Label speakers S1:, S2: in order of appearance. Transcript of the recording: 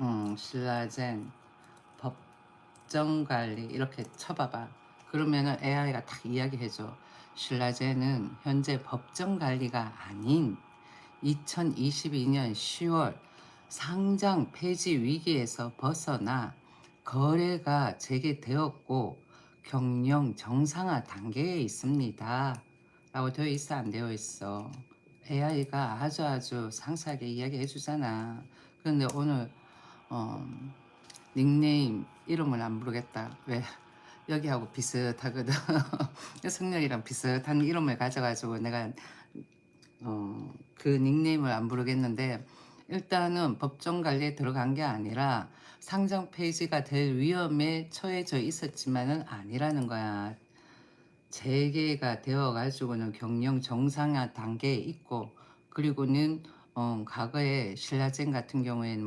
S1: 음, 신라젠 법정관리 이렇게 쳐봐봐. 그러면은 AI가 딱 이야기해줘. 신라젠은 현재 법정관리가 아닌 2022년 10월 상장 폐지 위기에서 벗어나 거래가 재개되었고 경영 정상화 단계에 있습니다. 라고 되어 있어 안 되어 있어. AI가 아주 아주 상세하게 이야기해 주잖아. 그런데 오늘 어, 닉네임 이름을 안 부르겠다. 왜? 여기하고 비슷하거든. 성렬이랑 비슷한 이름을 가져가지고 내가 어, 그 닉네임을 안 부르겠는데 일단은 법정 관리에 들어간 게 아니라 상장 폐지가 될 위험에 처해져 있었지만은 아니라는 거야. 재개가 되어 가지고는 경영 정상화 단계에 있고 그리고는 어, 과거에 신라젠 같은 경우에는